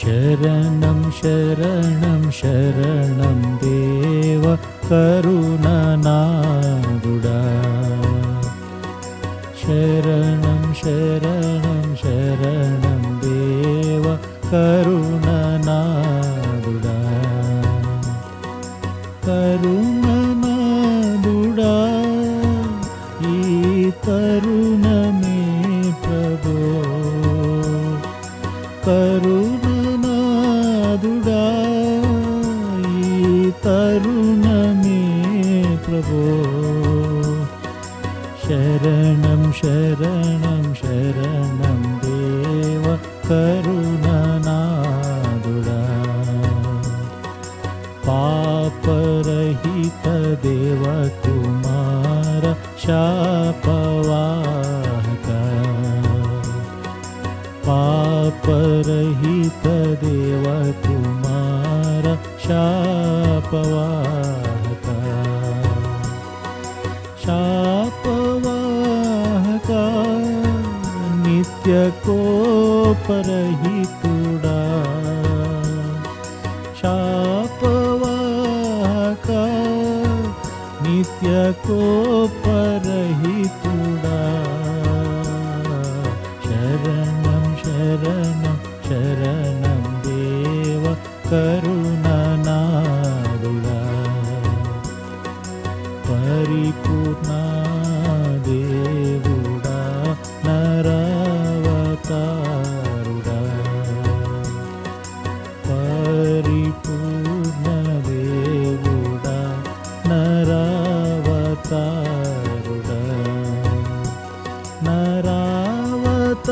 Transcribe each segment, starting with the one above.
శరణం శరణం శరణం దేవ కరుణనాదుడా శరణం శరణం శరణం దేవ కరుణనాదుడా కరుణనాదుడా ఈ తరుణమే ప్రభో కరుణనాదుడా ఈ తరుణమే ప్రభో శరణం శరణం శరణం దేవ కరుణనాదుడా పాపరహిత దేవ కుమార శాపవాహక పాపరహిత దేవ కుమార శాపవాహక శాపవాహక నిత్య కోపరహితుడా శాపవాహక నిత్య కోపరహితుడా శరణం శరణం శరణం దేవ కరుణనాదుడా పరిపూర్ణ దేవుడా నరవతారుడా పరిపూర్ణ దేవుడా నరవతారుడా నరావతారుడా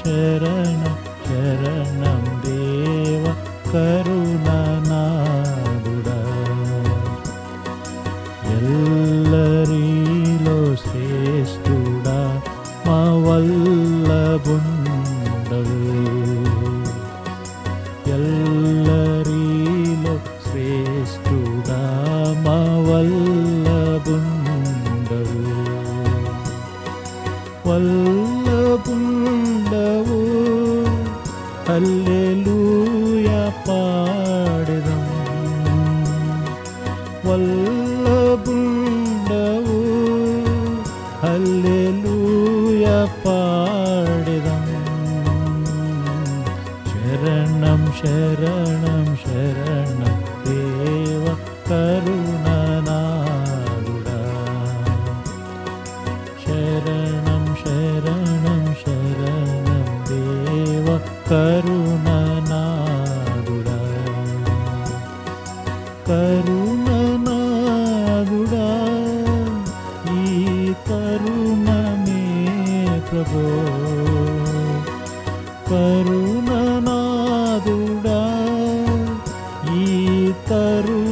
శరణం శరణం శరణం దేవ కరుణనాదుడా ఎల్లరిలో శ్రేష్ఠుడా మా వల్లబుండవు ఎల్లరిలో హల్లెలూయ పాడెదం వల్లబుండవు హల్లెలూయ పాడెదం శరణం శరణం శరణం దేవ కరుణనాదుడా శరణం శరణం శరణం దేవ కరుణనాదుడా కరుణనాదుడా ఈ తరుణమే ప్రభో. కరుణనాదుడా ఈ తరుణ